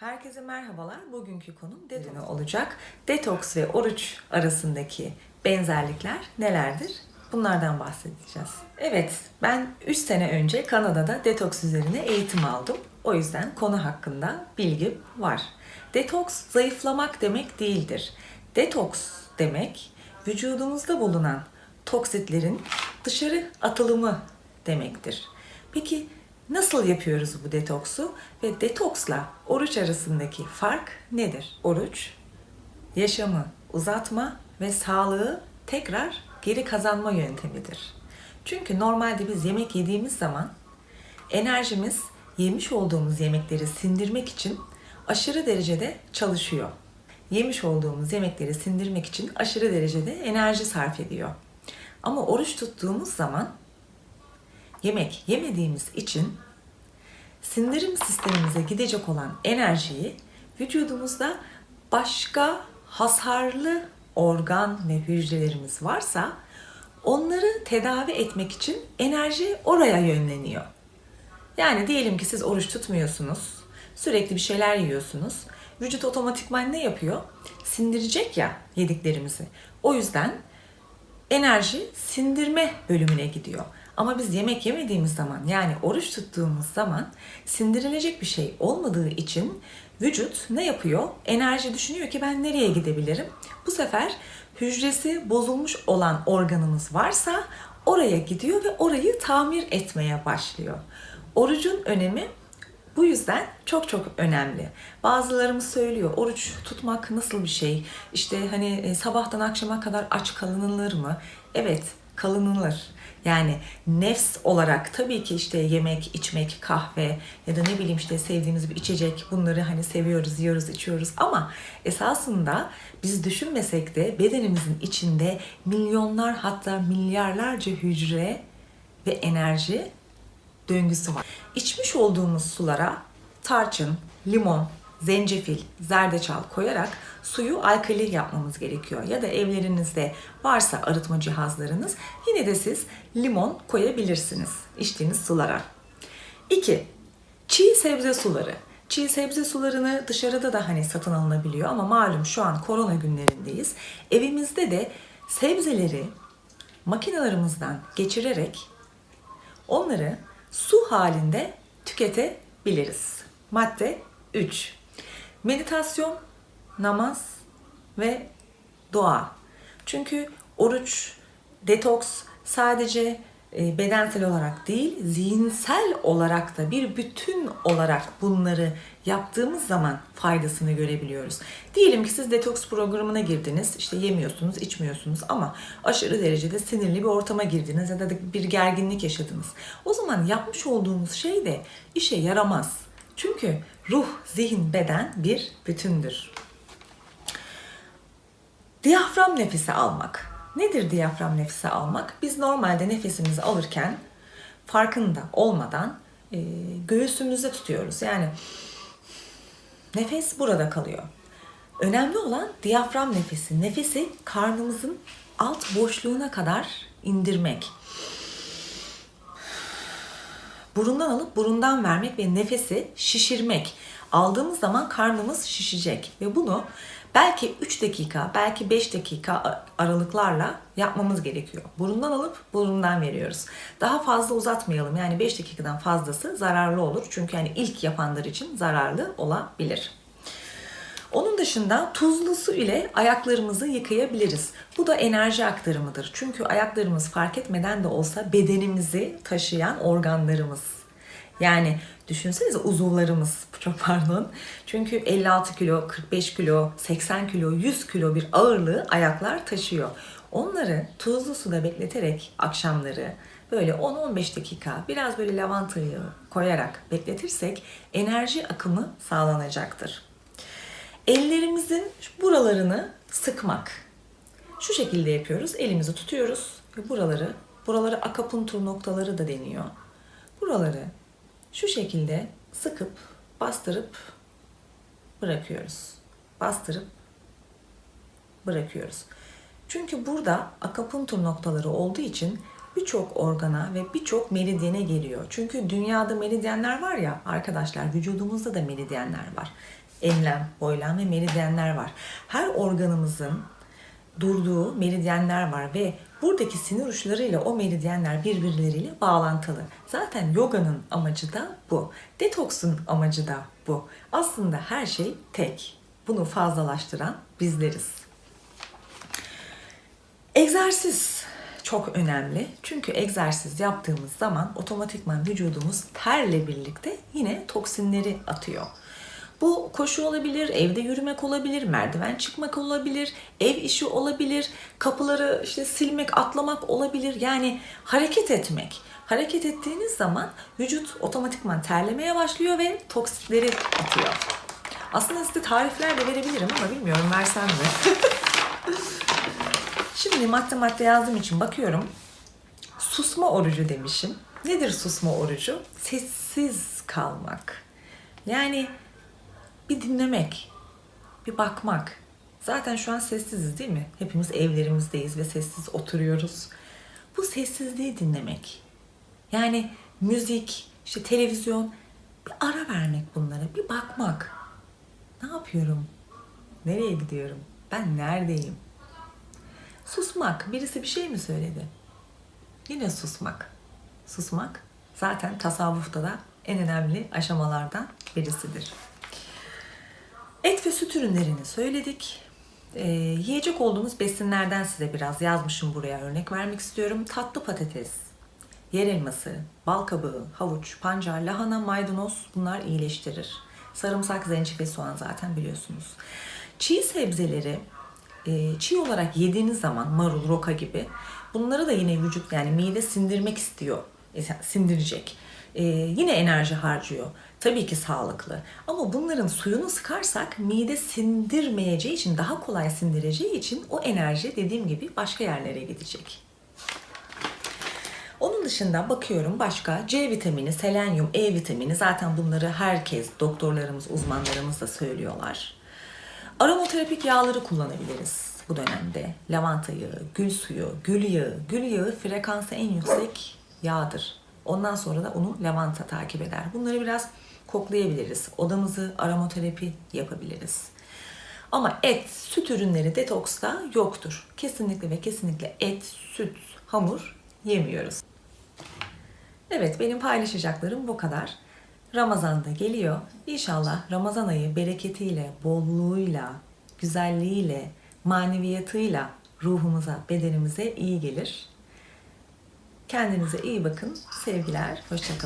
Herkese merhabalar. Bugünkü konum detoks olacak. Detoks ve oruç arasındaki benzerlikler nelerdir? Bunlardan bahsedeceğiz. Evet, ben 3 sene önce Kanada'da detoks üzerine eğitim aldım. O yüzden konu hakkında bilgim var. Detoks zayıflamak demek değildir. Detoks demek vücudumuzda bulunan toksitlerin dışarı atılımı demektir. Peki nasıl yapıyoruz bu detoksu ve detoksla oruç arasındaki fark nedir? Oruç yaşamı uzatma ve sağlığı tekrar geri kazanma yöntemidir. Çünkü normalde biz yemek yediğimiz zaman enerjimiz yemiş olduğumuz yemekleri sindirmek için aşırı derecede çalışıyor. Yemiş olduğumuz yemekleri sindirmek için aşırı derecede enerji sarf ediyor. Ama oruç tuttuğumuz zaman yemek yemediğimiz için sindirim sistemimize gidecek olan enerjiyi vücudumuzda başka hasarlı organ ve hücrelerimiz varsa onları tedavi etmek için enerji oraya yönleniyor. Yani diyelim ki siz oruç tutmuyorsunuz, sürekli bir şeyler yiyorsunuz. Vücut otomatikman ne yapıyor? Sindirecek ya yediklerimizi. O yüzden enerji sindirme bölümüne gidiyor. Ama biz yemek yemediğimiz zaman yani oruç tuttuğumuz zaman sindirilecek bir şey olmadığı için vücut ne yapıyor? Enerji düşünüyor ki ben nereye gidebilirim? Bu sefer hücresi bozulmuş olan organımız varsa oraya gidiyor ve orayı tamir etmeye başlıyor. Orucun önemi bu yüzden çok çok önemli. Bazılarımız söylüyor oruç tutmak nasıl bir şey? İşte hani e, sabahtan akşama kadar aç kalınılır mı? Evet kalınılır. Yani nefs olarak tabii ki işte yemek, içmek, kahve ya da ne bileyim işte sevdiğimiz bir içecek bunları hani seviyoruz, yiyoruz, içiyoruz ama esasında biz düşünmesek de bedenimizin içinde milyonlar hatta milyarlarca hücre ve enerji döngüsü var. İçmiş olduğumuz sulara tarçın, limon, zencefil, zerdeçal koyarak suyu alkali yapmamız gerekiyor. Ya da evlerinizde varsa arıtma cihazlarınız yine de siz limon koyabilirsiniz içtiğiniz sulara. 2. Çiğ sebze suları. Çiğ sebze sularını dışarıda da hani satın alınabiliyor ama malum şu an korona günlerindeyiz. Evimizde de sebzeleri makinalarımızdan geçirerek onları su halinde tüketebiliriz. Madde 3. Meditasyon, namaz ve dua. Çünkü oruç, detoks sadece e, bedensel olarak değil, zihinsel olarak da bir bütün olarak bunları yaptığımız zaman faydasını görebiliyoruz. Diyelim ki siz detoks programına girdiniz, işte yemiyorsunuz, içmiyorsunuz ama aşırı derecede sinirli bir ortama girdiniz ya da bir gerginlik yaşadınız. O zaman yapmış olduğunuz şey de işe yaramaz. Çünkü ruh, zihin, beden bir bütündür. Diyafram nefesi almak. Nedir diyafram nefesi almak? Biz normalde nefesimizi alırken farkında olmadan e, göğsümüzde tutuyoruz. Yani nefes burada kalıyor. Önemli olan diyafram nefesi. Nefesi karnımızın alt boşluğuna kadar indirmek. Burundan alıp burundan vermek ve nefesi şişirmek. Aldığımız zaman karnımız şişecek ve bunu belki 3 dakika, belki 5 dakika aralıklarla yapmamız gerekiyor. Burundan alıp burundan veriyoruz. Daha fazla uzatmayalım. Yani 5 dakikadan fazlası zararlı olur. Çünkü yani ilk yapanlar için zararlı olabilir. Onun dışında tuzlu su ile ayaklarımızı yıkayabiliriz. Bu da enerji aktarımıdır. Çünkü ayaklarımız fark etmeden de olsa bedenimizi taşıyan organlarımız. Yani düşünsenize uzuvlarımız, çok pardon. Çünkü 56 kilo, 45 kilo, 80 kilo, 100 kilo bir ağırlığı ayaklar taşıyor. Onları tuzlu suda bekleterek akşamları böyle 10-15 dakika biraz böyle lavantayı koyarak bekletirsek enerji akımı sağlanacaktır. Ellerimizin buralarını sıkmak. Şu şekilde yapıyoruz. Elimizi tutuyoruz ve buraları, buraları akapuntur noktaları da deniyor. Buraları şu şekilde sıkıp bastırıp bırakıyoruz. Bastırıp bırakıyoruz. Çünkü burada akapuntur noktaları olduğu için birçok organa ve birçok meridyene geliyor. Çünkü dünyada meridyenler var ya arkadaşlar vücudumuzda da meridyenler var. Enlem, boylam ve meridyenler var. Her organımızın durduğu meridyenler var ve buradaki sinir uçlarıyla o meridyenler birbirleriyle bağlantılı. Zaten yoganın amacı da bu. Detoksun amacı da bu. Aslında her şey tek. Bunu fazlalaştıran bizleriz. Egzersiz çok önemli. Çünkü egzersiz yaptığımız zaman otomatikman vücudumuz terle birlikte yine toksinleri atıyor. Bu koşu olabilir, evde yürümek olabilir, merdiven çıkmak olabilir, ev işi olabilir, kapıları işte silmek, atlamak olabilir. Yani hareket etmek. Hareket ettiğiniz zaman vücut otomatikman terlemeye başlıyor ve toksinleri atıyor. Aslında size tarifler de verebilirim ama bilmiyorum versem mi? Şimdi madde madde yazdığım için bakıyorum. Susma orucu demişim. Nedir susma orucu? Sessiz kalmak. Yani bir dinlemek, bir bakmak. Zaten şu an sessiziz değil mi? Hepimiz evlerimizdeyiz ve sessiz oturuyoruz. Bu sessizliği dinlemek. Yani müzik, işte televizyon, bir ara vermek bunlara, bir bakmak. Ne yapıyorum? Nereye gidiyorum? Ben neredeyim? Susmak. Birisi bir şey mi söyledi? Yine susmak. Susmak zaten tasavvufta da en önemli aşamalardan birisidir. Et ve süt ürünlerini söyledik. Ee, yiyecek olduğumuz besinlerden size biraz yazmışım buraya örnek vermek istiyorum. Tatlı patates, yer elması, bal kabağı, havuç, pancar, lahana, maydanoz bunlar iyileştirir. Sarımsak, zencefil, soğan zaten biliyorsunuz. Çiğ sebzeleri e, çiğ olarak yediğiniz zaman marul, roka gibi bunları da yine vücut yani mide sindirmek istiyor. E, sindirecek. E, yine enerji harcıyor. Tabii ki sağlıklı. Ama bunların suyunu sıkarsak mide sindirmeyeceği için daha kolay sindireceği için o enerji dediğim gibi başka yerlere gidecek. Onun dışında bakıyorum başka C vitamini, selenyum, E vitamini zaten bunları herkes, doktorlarımız, uzmanlarımız da söylüyorlar. Aromaterapik yağları kullanabiliriz bu dönemde. Lavanta yağı, gül suyu, gül yağı. Gül yağı frekansı en yüksek yağdır. Ondan sonra da onu lavanta takip eder. Bunları biraz koklayabiliriz. Odamızı aromaterapi yapabiliriz. Ama et, süt ürünleri detoksta yoktur. Kesinlikle ve kesinlikle et, süt, hamur yemiyoruz. Evet benim paylaşacaklarım bu kadar. Ramazan da geliyor. İnşallah Ramazan ayı bereketiyle, bolluğuyla, güzelliğiyle, maneviyatıyla ruhumuza, bedenimize iyi gelir. Kendinize iyi bakın. Sevgiler, hoşçakalın.